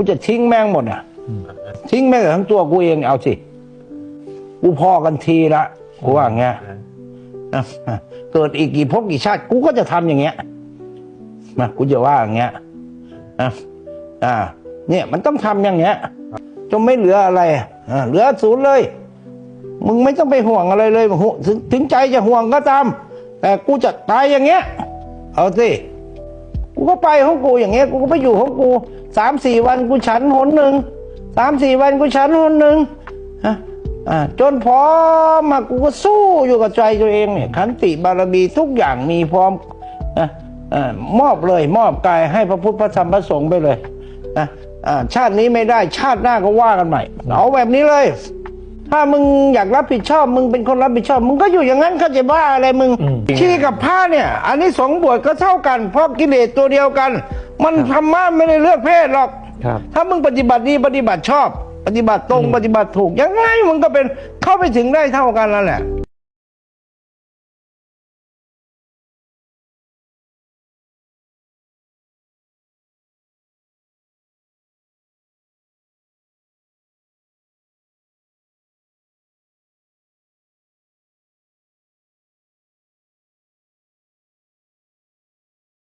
กูจะทิ้งแม่งหมดอะ ทิ้งแม่งทั้งตัวกูเองเอาสิกูพอกันทีละกูว่าไงนะเกิดอีกกี่ภพกี่ชาติกูก็จะทำอย่างเงี้ยนะกูจะว่าอย่างเงี้ยนะอ่า เนี่ย มันต้องทำอย่างเงี้ยจนไม่เหลืออะไรอ่าเหลือศูนย์เลย มึงไม่ต้องไปห่วงอะไรเลยห่วงถึงถึงใจจะห่วงก็ตาม แต่กูจะตายอย่างเงี้ย เอาสิ กูก็ไปของกูอย่างเงี้ยกูก็ไปอยู่ของกูสามสี่วันกูฉันหนหนึ่งสามสี่วันกูฉันหนหนึ่งฮะอ่าจนพร้อมมากูก็สู้อยู่กับใจตัวเองเนี่ยขันติบารมีทุกอย่างมีพร้อมนะอ่ามอบเลยมอบกายให้พระพุทธพระธรรมพระสงฆ์ไปเลยนะอ่าชาตินี้ไม่ได้ชาติหน้าก็ว่ากันใหม่เอาแบบนี้เลย ถ้ามึงอยากรับผิดชอบ มึงเป็นคนรับผิดชอบ มึงก็อยู่อย่างนั้นเขาจะบ้าอะไรมึงอืมชีกับผ้าเนี่ย อันนี้สองบวชก็เท่ากัน เพราะกิเลสตัวเดียวกัน มันธรรมะไม่ได้เลือกเพศหรอกครับถ้ามึงปฏิบัติดีปฏิบัติชอบ ปฏิบัติตรงปฏิบัติถูกยังไงมึงก็เป็นเข้าไปถึงได้เท่ากันแล้วแหละ